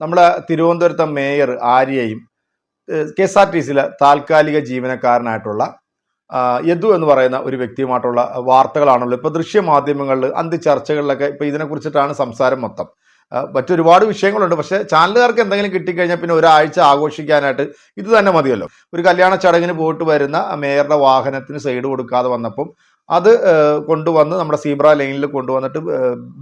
നമ്മുടെ തിരുവനന്തപുരത്തെ മേയർ ആര്യയും കെ എസ് ആർ ടി സിയിലെ താൽക്കാലിക ജീവനക്കാരനായിട്ടുള്ള യദു എന്ന് പറയുന്ന ഒരു വ്യക്തിയുമായിട്ടുള്ള വാർത്തകളാണല്ലോ ഇപ്പോൾ ദൃശ്യമാധ്യമങ്ങളിൽ അന്ത്യ ചർച്ചകളിലൊക്കെ ഇപ്പോൾ ഇതിനെക്കുറിച്ചിട്ടാണ് സംസാരം മൊത്തം. മറ്റൊരുപാട് വിഷയങ്ങളുണ്ട്. പക്ഷേ ചാനലുകാർക്ക് എന്തെങ്കിലും കിട്ടിക്കഴിഞ്ഞാൽ പിന്നെ ഒരാഴ്ച ആഘോഷിക്കാനായിട്ട് ഇത് തന്നെ മതിയല്ലോ. ഒരു കല്യാണ ചടങ്ങിന് പോയിട്ട് വരുന്ന മേയറുടെ വാഹനത്തിന് സൈഡ് കൊടുക്കാതെ വന്നപ്പം അത് കൊണ്ടുവന്ന് നമ്മുടെ സീബ്ര ലൈനിൽ കൊണ്ടുവന്നിട്ട്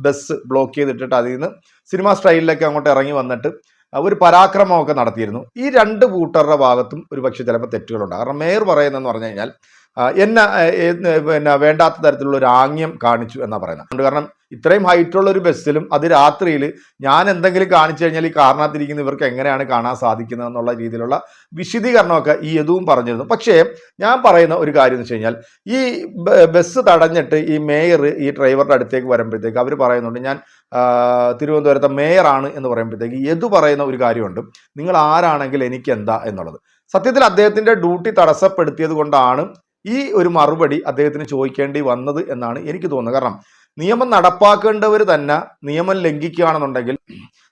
ബസ് ബ്ലോക്ക് ചെയ്തിട്ടിട്ട് അതിൽ നിന്ന് സിനിമ സ്റ്റൈലിലൊക്കെ അങ്ങോട്ട് ഇറങ്ങി വന്നിട്ട് ഒരു പരാക്രമമൊക്കെ നടത്തിയിരുന്നു. ഈ രണ്ട് കൂട്ടറുടെ ഭാഗത്തും ഒരു പക്ഷേ ചിലപ്പോൾ തെറ്റുകളുണ്ട്. കാരണം മേയർ പറയുന്നതെന്ന് പറഞ്ഞു കഴിഞ്ഞാൽ എന്നെ പിന്നെ വേണ്ടാത്ത തരത്തിലുള്ള ഒരു ആംഗ്യം കാണിച്ചു എന്നാ പറയുന്നത്. കാരണം ഇത്രയും ഹൈറ്റുള്ള ഒരു ബസ്സിലും അത് രാത്രിയിൽ ഞാൻ എന്തെങ്കിലും കാണിച്ചു കഴിഞ്ഞാൽ ഈ കാരണത്തിരിക്കുന്ന ഇവർക്ക് എങ്ങനെയാണ് കാണാൻ സാധിക്കുന്നത് എന്നുള്ള രീതിയിലുള്ള വിശദീകരണമൊക്കെ ഈ യദുവും പറഞ്ഞിരുന്നു. പക്ഷേ ഞാൻ പറയുന്ന ഒരു കാര്യം എന്ന് വെച്ച് കഴിഞ്ഞാൽ ഈ ബസ് തടഞ്ഞിട്ട് ഈ മേയർ ഈ ഡ്രൈവറുടെ അടുത്തേക്ക് വരുമ്പോഴത്തേക്ക് അവർ പറയുന്നുണ്ട് ഞാൻ തിരുവനന്തപുരത്തെ മേയറാണ് എന്ന് പറയുമ്പോഴത്തേക്ക് യദു പറയുന്ന ഒരു കാര്യമുണ്ട്. നിങ്ങൾ ആരാണെങ്കിൽ എനിക്ക് എന്താ എന്നുള്ളത്. സത്യത്തിൽ അദ്ദേഹത്തിന്റെ ഡ്യൂട്ടി തടസ്സപ്പെടുത്തിയത് കൊണ്ടാണ് ഈ ഒരു മറുപടി അദ്ദേഹത്തിന് ചോദിക്കേണ്ടി വന്നത് എന്നാണ് എനിക്ക് തോന്നുന്നത്. കാരണം നിയമം നടപ്പാക്കേണ്ടവർ തന്നെ നിയമം ലംഘിക്കുകയാണെന്നുണ്ടെങ്കിൽ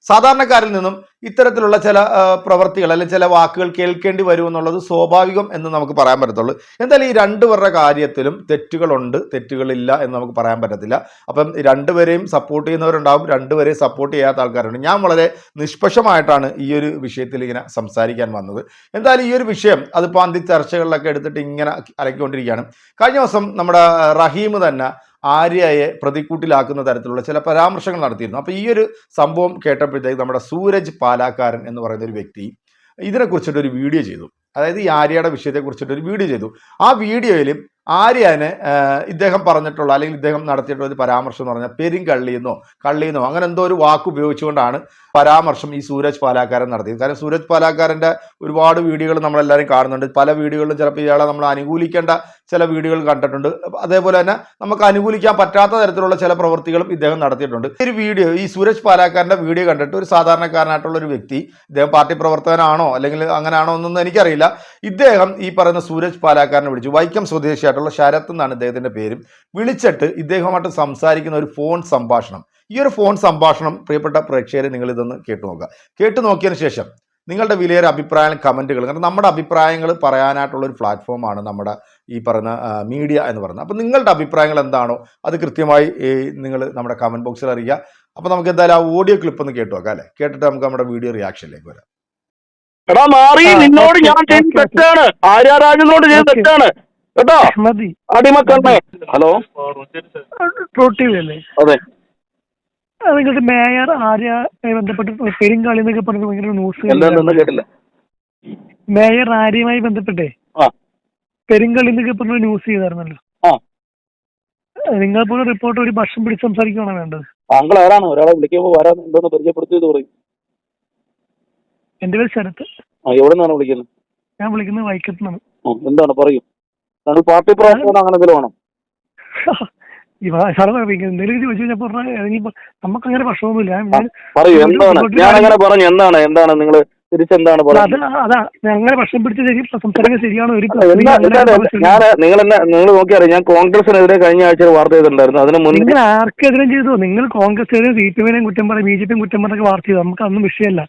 സാധാരണക്കാരിൽ നിന്നും ഇത്തരത്തിലുള്ള ചില പ്രവർത്തികൾ അല്ലെങ്കിൽ ചില വാക്കുകൾ കേൾക്കേണ്ടി വരും എന്നുള്ളത് സ്വാഭാവികം എന്ന് നമുക്ക് പറയാൻ പറ്റത്തുള്ളൂ. എന്തായാലും ഈ രണ്ടുപേരുടെ കാര്യത്തിലും തെറ്റുകളുണ്ട് തെറ്റുകളില്ല എന്ന് നമുക്ക് പറയാൻ പറ്റത്തില്ല. അപ്പം രണ്ടുപേരെയും സപ്പോർട്ട് ചെയ്യുന്നവരുണ്ടാവും രണ്ടുപേരെയും സപ്പോർട്ട് ചെയ്യാത്ത ആൾക്കാരുണ്ട്. ഞാൻ വളരെ നിഷ്പക്ഷമായിട്ടാണ് ഈ ഒരു വിഷയത്തിൽ ഇങ്ങനെ സംസാരിക്കാൻ വന്നത്. എന്തായാലും ഈ ഒരു വിഷയം അതിപ്പോൾ അന്തി ചർച്ചകളിലൊക്കെ എടുത്തിട്ട് ഇങ്ങനെ അലക്കിക്കൊണ്ടിരിക്കുകയാണ്. കഴിഞ്ഞ ദിവസം നമ്മുടെ റഹീം തന്നെ ആര്യയെ പ്രതിക്കൂട്ടിലാക്കുന്ന തരത്തിലുള്ള ചില പരാമർശങ്ങൾ നടത്തിയിരുന്നു. അപ്പോൾ ഈ ഒരു സംഭവം കേട്ടപ്പോഴത്തേക്ക് നമ്മുടെ സൂരജ് പാലാക്കാരൻ എന്ന് പറയുന്ന ഒരു വ്യക്തി ഇതിനെക്കുറിച്ചിട്ട് ഒരു വീഡിയോ ചെയ്തു. അതായത് ഈ ആര്യയുടെ വിഷയത്തെക്കുറിച്ചിട്ട് ഒരു വീഡിയോ ചെയ്തു. ആ വീഡിയോയിൽ ആര്യനെ ഇദ്ദേഹം പറഞ്ഞിട്ടുള്ള അല്ലെങ്കിൽ ഇദ്ദേഹം നടത്തിയിട്ടുള്ള ഒരു പരാമർശം എന്ന് പറഞ്ഞാൽ പെരിങ്കള്ളിയെന്നോ കള്ളിയെന്നോ അങ്ങനെ എന്തോ ഒരു വാക്ക് ഉപയോഗിച്ചുകൊണ്ടാണ് പരാമർശം ഈ സൂരജ് പാലാക്കാരൻ നടത്തിയത്. കാരണം സൂരജ് പാലാക്കാരന്റെ ഒരുപാട് വീഡിയോകൾ നമ്മളെല്ലാവരും കാണുന്നുണ്ട്. പല വീഡിയോകളിലും ചിലപ്പോൾ ഇയാളെ നമ്മൾ അനുകൂലിക്കേണ്ട ചില വീഡിയോകൾ കണ്ടിട്ടുണ്ട്. അതേപോലെ തന്നെ നമുക്ക് അനുകൂലിക്കാൻ പറ്റാത്ത തരത്തിലുള്ള ചില പ്രവൃത്തികളും ഇദ്ദേഹം നടത്തിയിട്ടുണ്ട്. ഒരു വീഡിയോ ഈ സൂരജ് പാലാക്കാരന്റെ വീഡിയോ കണ്ടിട്ട് ഒരു സാധാരണക്കാരനായിട്ടുള്ള ഒരു വ്യക്തി ഇദ്ദേഹം പാർട്ടി പ്രവർത്തകനാണോ അല്ലെങ്കിൽ അങ്ങനെയാണോ എന്നൊന്നും എനിക്കറിയില്ല. ഇദ്ദേഹം ഈ പറയുന്ന സൂരജ് പാലാക്കാരനെ വിളിച്ചു. വൈക്കം സ്വദേശിയായിട്ടുള്ള ശരത്ത് എന്നാണ് ഇദ്ദേഹത്തിന്റെ പേരും. വിളിച്ചിട്ട് ഇദ്ദേഹമായിട്ട് സംസാരിക്കുന്ന ഒരു ഫോൺ സംഭാഷണം. ഈ ഒരു ഫോൺ സംഭാഷണം പ്രിയപ്പെട്ട പ്രേക്ഷകരെ നിങ്ങൾ ഇതൊന്ന് കേട്ടു നോക്കുക. കേട്ടു നോക്കിയതിന് ശേഷം നിങ്ങളുടെ വിലയേറെ അഭിപ്രായം കമന്റുകൾ കാരണം നമ്മുടെ അഭിപ്രായങ്ങൾ പറയാനായിട്ടുള്ള ഒരു പ്ലാറ്റ്ഫോമാണ് നമ്മുടെ ഈ പറയുന്ന മീഡിയ എന്ന് പറയുന്നത്. അപ്പോൾ നിങ്ങളുടെ അഭിപ്രായങ്ങൾ എന്താണോ അത് കൃത്യമായി നിങ്ങൾ നമ്മുടെ കമന്റ് ബോക്സിൽ അറിയിക്കുക അപ്പോൾ നമുക്ക് എന്തായാലും ആ ഓഡിയോ ക്ലിപ്പ് ഒന്ന് കേട്ടു നോക്കാം അല്ലേ? കേട്ടിട്ട് നമുക്ക് നമ്മുടെ വീഡിയോ റിയാക്ഷനിലേക്ക് വരാം. എടാ മാറി നിന്നോട് ഞാൻ ചെയ്ത് തെറ്റാണ്. ആര്യാരാജനോട് ചെയ്ത് തെറ്റാണ്. കേട്ടോ? മതി. അടിമക്കണ്ണേ. ഹലോ? അത്. നിങ്ങളുടെ മേയർ ആര്യ ബന്ധപ്പെട്ട് പെരിങ്കാളി എന്നൊക്കെ പറഞ്ഞ ഭയങ്കര ന്യൂസ് കേട്ടില്ല? മേയർ ആര്യയുമായി ബന്ധപ്പെട്ടേ. പെരുങ്കളി എന്നൊക്കെ പറഞ്ഞ ന്യൂസ് ചെയ്തായിരുന്നല്ലോ. നിങ്ങൾ പോലെ റിപ്പോർട്ട് ഒരു ഭക്ഷണം പിടിച്ച് സംസാരിക്കുകയാണ് വേണ്ടത്? താങ്കൾ ആരാണ്? ഒരാളെ വിളിക്കുമ്പോൾ വരാൻ എന്തോന്ന് പരിചയപ്പെടുത്തിയത് പറയും. എന്റെ പേര് ശരത്ത് എവിടെ നിന്നാണ് വിളിക്കുന്നത്? ഞാൻ വിളിക്കുന്നത് വൈക്കത്ത് നിന്നാണ് എന്താണ് പറയും? താങ്കൾ പാർട്ടി പ്രവർത്തനം അങ്ങനെ എന്തെങ്കിലും ആണോ സാറ് എന്തെങ്കിലും ചോദിച്ചു വെച്ച് പറഞ്ഞാൽ ഏതെങ്കിലും നമുക്ക് അങ്ങനെ പ്രശ്നമൊന്നുമില്ല. പറയൂ എന്താണ്? ഞാൻ അങ്ങനെ പറഞ്ഞു എന്താണ് എന്താണ് നിങ്ങൾ തിരിച്ചെന്താണ് അങ്ങനെ പ്രശ്നം പിടിച്ച സംസാരിക്കാൻ ശരിയാണ് ഒരു ഞാൻ നിങ്ങൾ എന്നെ നിങ്ങൾ നോക്കിയറിയാം ഞാൻ കോൺഗ്രസിനെതിരെ കഴിഞ്ഞ ആഴ്ച വാർത്ത ചെയ്തിട്ടുണ്ടായിരുന്നു. അതിന് മുന്നേ നിങ്ങൾ ആർക്കെതിരെ ചെയ്തു? നിങ്ങൾ കോൺഗ്രസിനെയും സി പി എമ്മിനെയും കുറ്റം പറയും ബി ജെ പിയും കുറ്റം പറഞ്ഞൊക്കെ വാർത്ത ചെയ്തു. നമുക്ക് അതൊന്നും വിഷയമല്ല.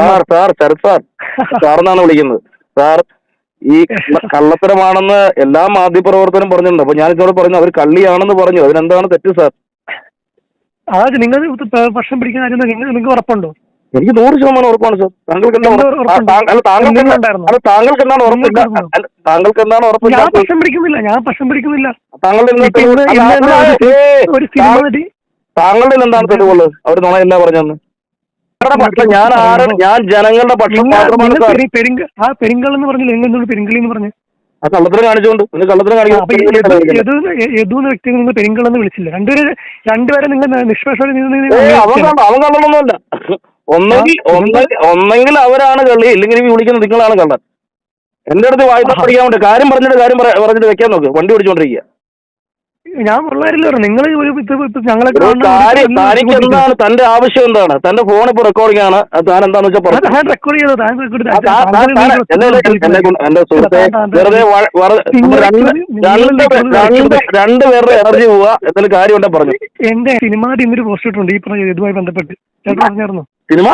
സാർ സാർ സാർ സാറെന്നാണ് വിളിക്കുന്നത്. സാർ ഈ കള്ളത്തരമാണെന്ന് എല്ലാ മാധ്യമപ്രവർത്തനം പറഞ്ഞിട്ടുണ്ട്. അപ്പൊ ഞാൻ ഇതോടെ പറഞ്ഞു അവർ കള്ളിയാണെന്ന് പറഞ്ഞു. അതിനെന്താണ് തെറ്റ് സാർ? അതായത് നിങ്ങൾ ഭക്ഷണം പിടിക്കുന്ന കാര്യം നിങ്ങൾ നിങ്ങൾക്ക് ഉറപ്പുണ്ടോ? എനിക്ക് നൂറ് ശതമാനം ഉറപ്പാണ് സാർ. താങ്കൾക്ക് അല്ല താങ്കൾക്ക് എന്താണ് എന്താ- താങ്കൾക്ക് എന്താണ് ഉറപ്പില്ല ഞാൻ ഉറപ്പില്ല ഭക്ഷണം പിടിക്കുന്നില്ല. ഞാൻ ഭക്ഷണം പിടിക്കുന്നില്ല. താങ്കളുടെ താങ്കളുടെ എന്താണ് തെളിവുള്ളത്? അവർ നുണയല്ല പറഞ്ഞെന്ന്? പക്ഷം ഞാൻ ആര് ഞാൻ ജനങ്ങളുടെ പക്ഷം മാത്രമാണ് ആ പെരിങ്കൾ എന്ന് പറഞ്ഞില്ല? നിങ്ങൾ പെരിങ്കളി എന്ന് പറഞ്ഞു. ആ കള്ളത്തിന് കാണിച്ചുകൊണ്ട് നിങ്ങൾ കള്ളത്തിന് അപ്പൊ കാണിക്കുന്നു യദു യദു എന്ന വ്യക്തി നിങ്ങൾ പെരിങ്കൾ എന്ന് വിളിച്ചില്ല. രണ്ടുപേരെ രണ്ടുപേരെ നിങ്ങൾ നിഷ്പക്ഷ ഏയ് അവൻ ഒന്നെങ്കിൽ ഒന്നെങ്കിൽ ഒന്നെങ്കിൽ അവരാണ് കള്ളി. ഇല്ലെങ്കിൽ വിളിക്കുന്നത് നിങ്ങളാണ് കള്ളൻ. എന്റെ അടുത്ത് വായ്പ പഠിക്കാൻ വേണ്ടി കാര്യം പറഞ്ഞിട്ട് കാര്യം പറഞ്ഞിട്ട് വെക്കാൻ നോക്ക്. വണ്ടി ഓടിച്ചോണ്ടിരിക്കുക ഞാൻ പിള്ളേരില്ല നിങ്ങൾ ഒരു ഇത് ഇപ്പൊ ഞങ്ങളെ തനിക്ക് എന്താണ് തന്റെ ആവശ്യം എന്താണ്? തന്റെ ഫോൺ ഇപ്പൊ റെക്കോർഡിംഗ് ആണ്. താൻ എന്താന്ന് വെച്ചാൽ പറഞ്ഞു താൻ റെക്കോർഡ് താൻ റെക്കോർഡ് ആ, താൻ- താൻ- താൻ- എന്നെ- എന്നെ കൊണ്ട്- എന്റെ സുഹൃത്തെ വെറുതെ വ- വറ- നിങ്ങൾ രണ്ട് രണ്ട് നിങ്ങൾ രണ്ട് രണ്ട് പേരുടെ എനർജി പോവാ എന്തെങ്കിലും കാര്യം ഉണ്ടെ പറഞ്ഞു. എന്റെ സിനിമ ഇന്നൊരു പോസ്റ്റ് ഇട്ടുണ്ട് ഈ പറഞ്ഞ ഇതുമായി ബന്ധപ്പെട്ട്. ചേട്ടൻ പറഞ്ഞായിരുന്നു? സിനിമ?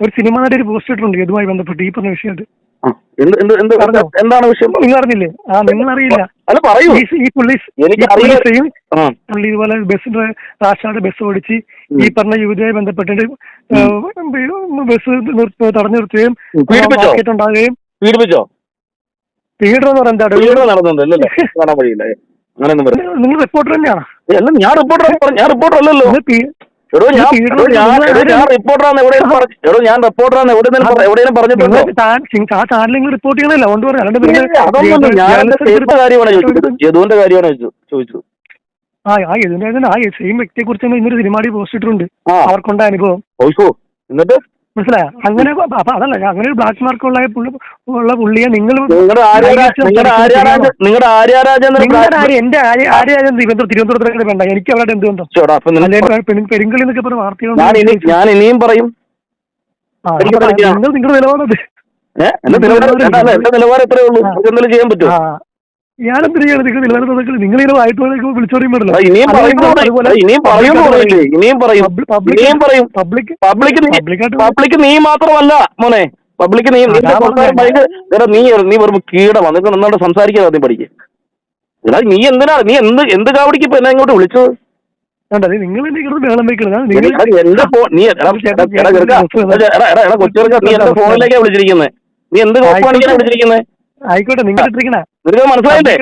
ഒരു സിനിമ നടി ഒരു പോസ്റ്റ് ഇട്ടുണ്ട് ഇതുമായി ബന്ധപ്പെട്ട്. ഈ പറഞ്ഞ വിഷയമായിട്ട്. ആ, എന്ത് എന്ത് എന്ത് പറഞ്ഞോ. എന്താണ് വിഷയം? നിങ്ങൾ അറിഞ്ഞില്ലേ? ആ നിങ്ങൾ അറിയില്ല അല്ല പറയൂ. ഈ പുള്ളി എനിക്ക് അറിയാം. പുള്ളി ഇതുപോലെ ബസ് റാഷാട് ബസ് ഓടിച്ച് ഈ പറഞ്ഞ യുവതിയായി ബന്ധപ്പെട്ടിട്ട് ബസ് തടഞ്ഞു നിർത്തുകയും ഉണ്ടാകുകയും. പീഡിപ്പിച്ചോ? പീഡനം എന്ന് പറയുന്നത് എന്താണ്? പീഡനം നടന്നുണ്ട് അല്ലല്ലേ കാണാൻ വഴിയില്ല. അങ്ങനെയൊന്നും വരും നിങ്ങൾ റിപ്പോർട്ടർ തന്നെയാണ്? ഞാൻ റിപ്പോർട്ടർ ഞാൻ റിപ്പോർട്ടർ അല്ലല്ലോ. എടോ ഞാൻ എടോ ഞാൻ എടോ ഞാൻ റിപ്പോർട്ടറാന്ന് എവിടെയും പറഞ്ഞു എടോ ഞാൻ റിപ്പോർട്ടറാന്ന് എവിടെയും എവിടെയും പറഞ്ഞിട്ടുണ്ടോ? നിങ്ങൾ താൻ- സിംഗ് ആ ചാനൽ നിങ്ങൾ റിപ്പോർട്ട് ചെയ്യണല്ലോ. അതുകൊണ്ട് പറയാം അല്ലാണ്ട് പിന്നെ അതൊന്നും ഞാൻ എന്റെ കാര്യമാണ് ചോദിച്ചത്? യദുവിന്റെ കാര്യമാണ് ചോദിച്ചു ആ ആ ആ സെയിം വ്യക്തിയെ കുറിച്ച് ഇന്നൊരു സിനിമാടി പോസ്റ്റ് ഇട്ടിട്ടുണ്ട്. അവർക്കുണ്ടായ അനുഭവം. എന്നിട്ട്? മനസ്സിലായ? അങ്ങനെ അപ്പൊ അതല്ല അങ്ങനെ ഒരു ബ്ലാക്ക് മാർക്ക് ഉള്ള പുള്ളി- ഉള്ള പുള്ളിയെ നിങ്ങൾ നിങ്ങളുടെ എന്റെ ആര്യരാജൻ ആര്യാജൻ തിരുവനന്തപുരത്തേക്ക് വേണ്ട. എനിക്ക് അവരുടെ എന്ത് ബന്ധം പെരുങ്കളി എന്നൊക്കെ പറഞ്ഞ വാർത്തകൾ ഞാൻ ഇനി ഞാൻ ഇനിയും പറയും. നിങ്ങൾ നിങ്ങളുടെ നിലപാടത് നിലപാട് നിലവാരം നിലവാരം എത്രയേ ഉള്ളൂ. എന്തെങ്കിലും ചെയ്യാൻ പറ്റുമോ? വായിട്ട് വിളിച്ചോറിയും ഇനിയും പറയും. പബ്ലിക് നീ മാത്രമല്ല മോനെ. പബ്ലിക് നീ. നീ നീ വെറും കീടമാണ് നിനക്ക് നന്നായിട്ട് സംസാരിക്കാൻ നീ പഠിക്കുക എടാ നീ എന്തിനാ നീ എന്ത് എന്ത് കാവടിക്ക് ഇപ്പൊ എന്നെ ഇങ്ങോട്ട് വിളിച്ചത്? നിങ്ങൾ എന്റെ ഫോൺ നീ എടാ, നീ എന്റെ വിളിച്ചിരിക്കുന്നത് നീ എന്ത് കോപ്പാണിക്കാണ് വിളിച്ചിരിക്കുന്നത് ആയിക്കോട്ടെ നിങ്ങൾ ഇട്ടിരിക്കണ. നിനക്ക് മനസ്സിലായില്ലേ?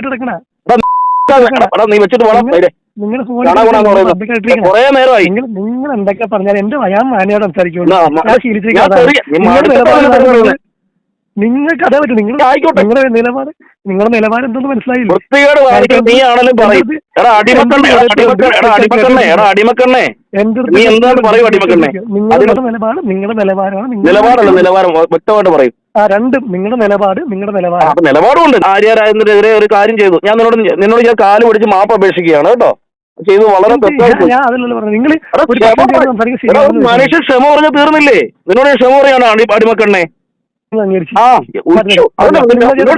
നീ വെച്ചിട്ട് പോണം കൊറേ നേരമായി. നിങ്ങൾ എന്തൊക്കെ പറഞ്ഞാൽ എന്റെ ഞാൻ മാനയോട് സംസാരിക്കുള്ളൂ. നിങ്ങൾക്ക് അതേ പറ്റും. നിങ്ങൾ ആയിക്കോട്ടെ. നിങ്ങളുടെ നിലപാട് നിങ്ങളുടെ നിലപാട് എന്തെന്ന് മനസ്സിലായില്ല? നീ ആണെങ്കിലും പറയും. എടാ അടിമക്കണ്ണേ എടാ അടിമക്കണ്ണേ എടാ അടിമക്കണ്ണേ നീ എന്താണ് പറയൂ അടിമക്കണ്ണേ? നിങ്ങളുടെ നിലപാട് നിങ്ങളുടെ നിലവാരമാണ് നിലവാരമല്ല നിലവാരം. വ്യക്തമായിട്ട് പറയും. ആ രണ്ടും നിങ്ങളുടെ നിലപാട് നിങ്ങളുടെ നിലപാട് അപ്പൊ നിലപാടുണ്ട് ആര്യാരാജനെതിരെ ഒരു കാര്യം ചെയ്തു. ഞാൻ നിന്നോട് നിന്നോട് ഞാൻ കാൽ പിടിച്ച് മാപ്പ് അപേക്ഷിക്കുകയാണ് കേട്ടോ. ചെയ്തു വളരെ തെറ്റായി ഞാൻ- ഞാൻ അതല്ലല്ലോ പറഞ്ഞു നിങ്ങൾ എടാ, ഒരു ക്ഷമ പക്ഷം പറ- ചേർന്ന് എടാ, ശരിയാണെന്ന് മനുഷ്യൻ ക്ഷമ പറഞ്ഞ തീർന്നില്ലേ? നിന്നോട് ഞാൻ ക്ഷമ പറയാണ് അടി അടിമക്കണ്ണേ. നിങ്ങൾ അംഗീകരിച്ചു. ആ ഉച്ചു.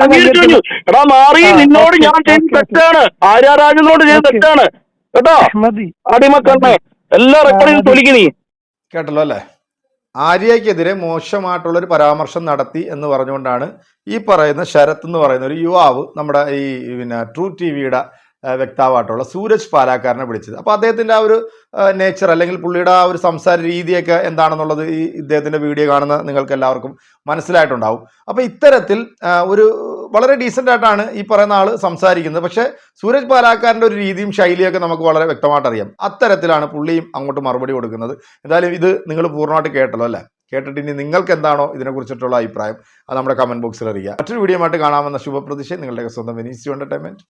അംഗീകരിച്ചു. എടാ മാറി ആ, നിന്നോട് ഓക്കേ, ഞാൻ ചെയ്ത് ഓക്കേ, തെറ്റാണ്. ആര്യാരാജനോട് ചെയ്ത് ഓക്കേ. തെറ്റാണ്. കേട്ടോ? മതി. അടിമക്കണ്ണേ എല്ലാ റെക്കോർഡിലും തൊലിക്ക് നീ. കേട്ടല്ലോ അല്ലേ? ആര്യയ്ക്കെതിരെ മോശമായിട്ടുള്ളൊരു പരാമർശം നടത്തി എന്ന് പറഞ്ഞുകൊണ്ടാണ് ഈ പറയുന്ന ശരത് എന്ന് പറയുന്ന ഒരു യുവാവ് നമ്മുടെ ഈ പിന്നെ ട്രൂ ടി വിയുടെ വ്യക്താവായിട്ടുള്ള സൂരജ് പാലാക്കാരനെ വിളിച്ചത്. അപ്പോൾ അദ്ദേഹത്തിന്റെ ആ ഒരു നേച്ചർ അല്ലെങ്കിൽ പുള്ളിയുടെ ആ ഒരു സംസാര രീതിയൊക്കെ എന്താണെന്നുള്ളത് ഈ ഇദ്ദേഹത്തിന്റെ വീഡിയോ കാണുന്ന നിങ്ങൾക്ക് എല്ലാവർക്കും മനസ്സിലായിട്ടുണ്ടാവും. അപ്പോൾ ഇത്തരത്തിൽ ഒരു വളരെ ഡീസന്റ് ആയിട്ടാണ് ഈ പറയുന്ന ആൾ സംസാരിക്കുന്നത്. പക്ഷേ സൂരജ് പാലാക്കാരന്റെ ഒരു രീതിയും ശൈലിയൊക്കെ നമുക്ക് വളരെ വ്യക്തമായിട്ട് അറിയാം. അത്തരത്തിലാണ് പുള്ളിയും അങ്ങോട്ട് മറുപടി കൊടുക്കുന്നത്. എന്തായാലും ഇത് നിങ്ങൾ പൂർണമായിട്ട് കേട്ടല്ലോ അല്ലേ? കേട്ടിട്ട് ഇനി നിങ്ങൾക്ക് എന്താണോ ഇതിനെക്കുറിച്ചിട്ടുള്ള അഭിപ്രായം അത് നമ്മുടെ കമന്റ് ബോക്സിൽ അറിയുക. മറ്റൊരു വീഡിയോ ആയിട്ട് കാണാമെന്ന ശുഭപ്രതീക്ഷ. നിങ്ങളുടെ സ്വന്തം വെനീസ് എന്റർടൈൻമെന്റ്